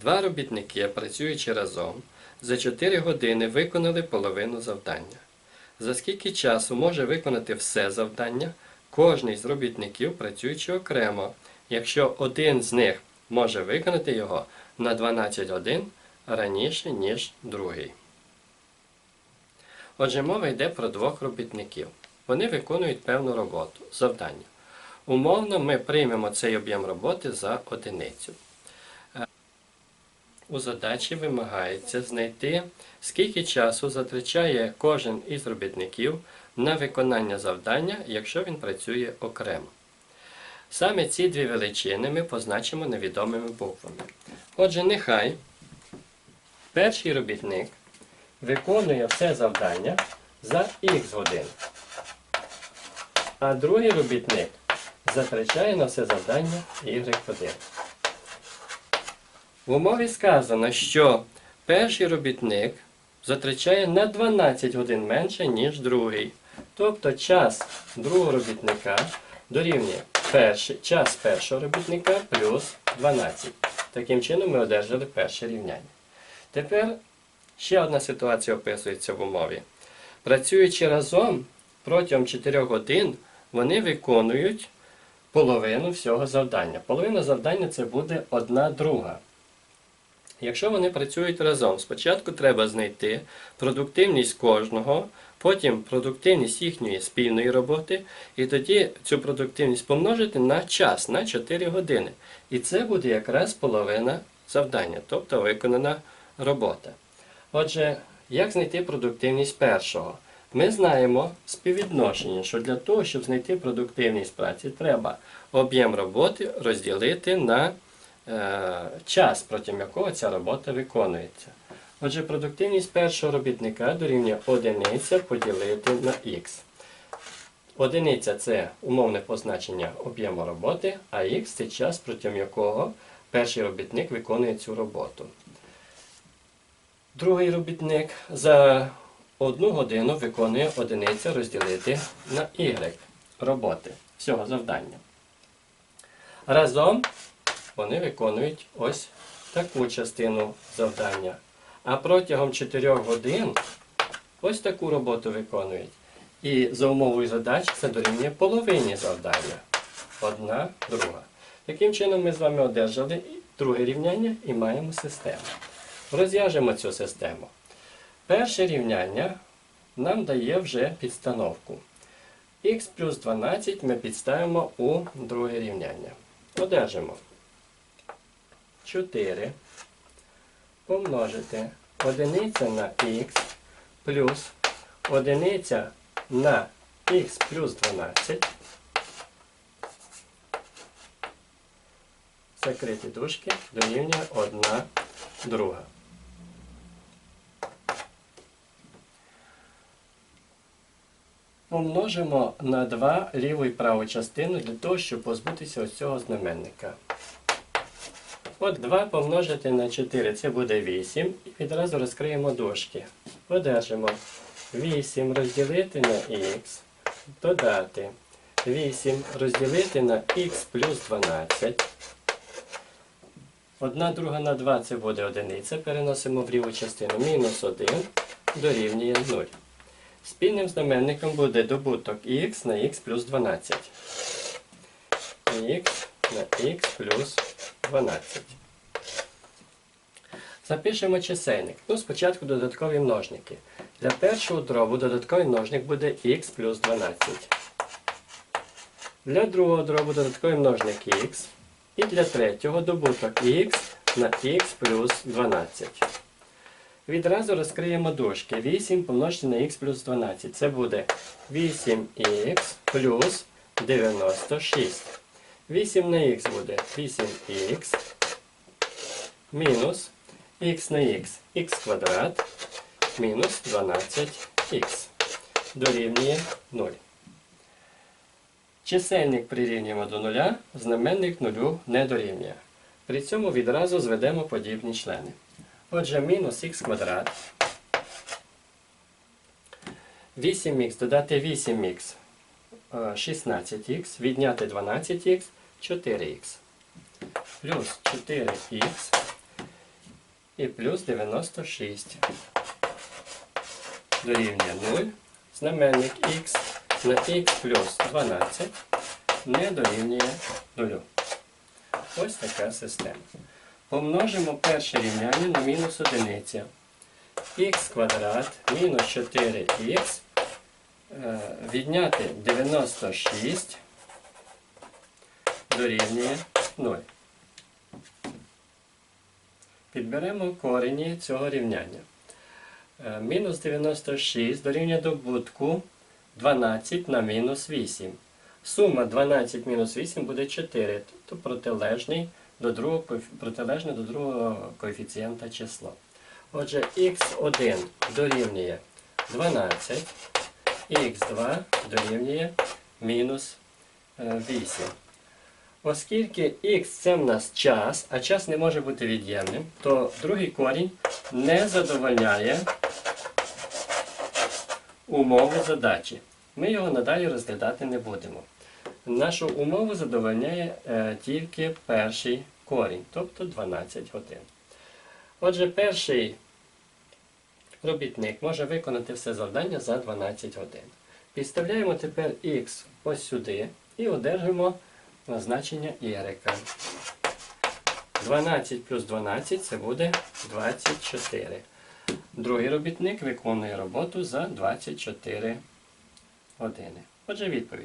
Два робітники, працюючи разом, за 4 години виконали половину завдання. За скільки часу може виконати все завдання кожний з робітників, працюючи окремо, якщо один з них може виконати його на 12 годин раніше, ніж другий. Отже, мова йде про двох робітників. Вони виконують певну роботу, завдання. Умовно, ми приймемо цей об'єм роботи за одиницю. У задачі вимагається знайти, скільки часу затрачає кожен із робітників на виконання завдання, якщо він працює окремо. Саме ці дві величини ми позначимо невідомими буквами. Отже, нехай перший робітник виконує все завдання за х годин, а другий робітник затрачає на все завдання y годин. В умові сказано, що перший робітник затрачає на 12 годин менше, ніж другий. Тобто час другого робітника дорівнює перший, час першого робітника плюс 12. Таким чином ми одержали перше рівняння. Тепер ще одна ситуація описується в умові. Працюючи разом протягом 4 годин, вони виконують половину всього завдання. Половина завдання це буде одна друга. Якщо вони працюють разом, спочатку треба знайти продуктивність кожного, потім продуктивність їхньої спільної роботи, і тоді цю продуктивність помножити на час, на 4 години. І це буде якраз половина завдання, тобто виконана робота. Отже, як знайти продуктивність першого? Ми знаємо співвідношення, що для того, щоб знайти продуктивність праці, треба об'єм роботи розділити на час, протягом якого ця робота виконується. Отже, продуктивність першого робітника дорівнює одиниця поділити на х. Одиниця це умовне позначення об'єму роботи, а х це час, протягом якого перший робітник виконує цю роботу. Другий робітник за одну годину виконує одиниця розділити на y роботи всього завдання. Разом вони виконують ось таку частину завдання. А протягом 4 годин ось таку роботу виконують. І за умовою задач це дорівнює половині завдання. Одна, друга. Таким чином ми з вами одержали друге рівняння і маємо систему. Розв'яжемо цю систему. Перше рівняння нам дає вже підстановку. х плюс 12 ми підставимо у друге рівняння. Одержимо 4 помножити одиниця на х плюс одиниця на х плюс 12. Закриті дужки дорівнює 1 друга. Помножимо на 2 ліву і праву частину для того, щоб позбутися ось цього знаменника. От 2 помножити на 4 це буде 8. І відразу розкриємо дужки. Одержимо 8 розділити на х, додати 8 розділити на х плюс 12. Одна друга на 2 це буде одиниця. Переносимо в ліву частину. Мінус 1 дорівнює 0. Спільним знаменником буде добуток х на х плюс 12. х на х плюс 12. Запишемо чисельник. Ну, спочатку додаткові множники. Для першого дробу додатковий множник буде х плюс 12. Для другого дробу додатковий множник х. І для третього добуток х на х плюс 12. Відразу розкриємо дужки. 8 помножити на х плюс 12. Це буде 8х плюс 96. 8 на х буде 8х мінус х на х х квадрат мінус 12х дорівнює 0. Чисельник прирівнюємо до нуля, знаменник нулю не дорівнює. При цьому відразу зведемо подібні члени. Отже, мінус х квадрат. 8х додати 8х 16х, відняти 12х 4х. Плюс 4х і плюс 96. Дорівнює 0. Знаменник х на х плюс 12 не дорівнює 0. Ось така система. Помножимо перше рівняння на мінус одиниця. х квадрат мінус 4х е, відняти 96 дорівнює 0. Підберемо корені цього рівняння. Е, Мінус 96 дорівнює добутку 12 на мінус 8. Сума 12 мінус 8 буде 4, тобто протилежний до другого, протилежне до другого коефіцієнта число. Отже, х1 дорівнює 12, х2 дорівнює мінус е, 8. Оскільки х це в нас час, а час не може бути від'ємним, то другий корінь не задовольняє умову задачі. Ми його надалі розглядати не будемо. Нашу умову задовольняє е, тільки перший корінь, тобто 12 годин. Отже, перший робітник може виконати все завдання за 12 годин. Підставляємо тепер х ось сюди і одержимо значення y. 12 плюс 12 це буде 24. Другий робітник виконує роботу за 24 години. Отже, відповідь.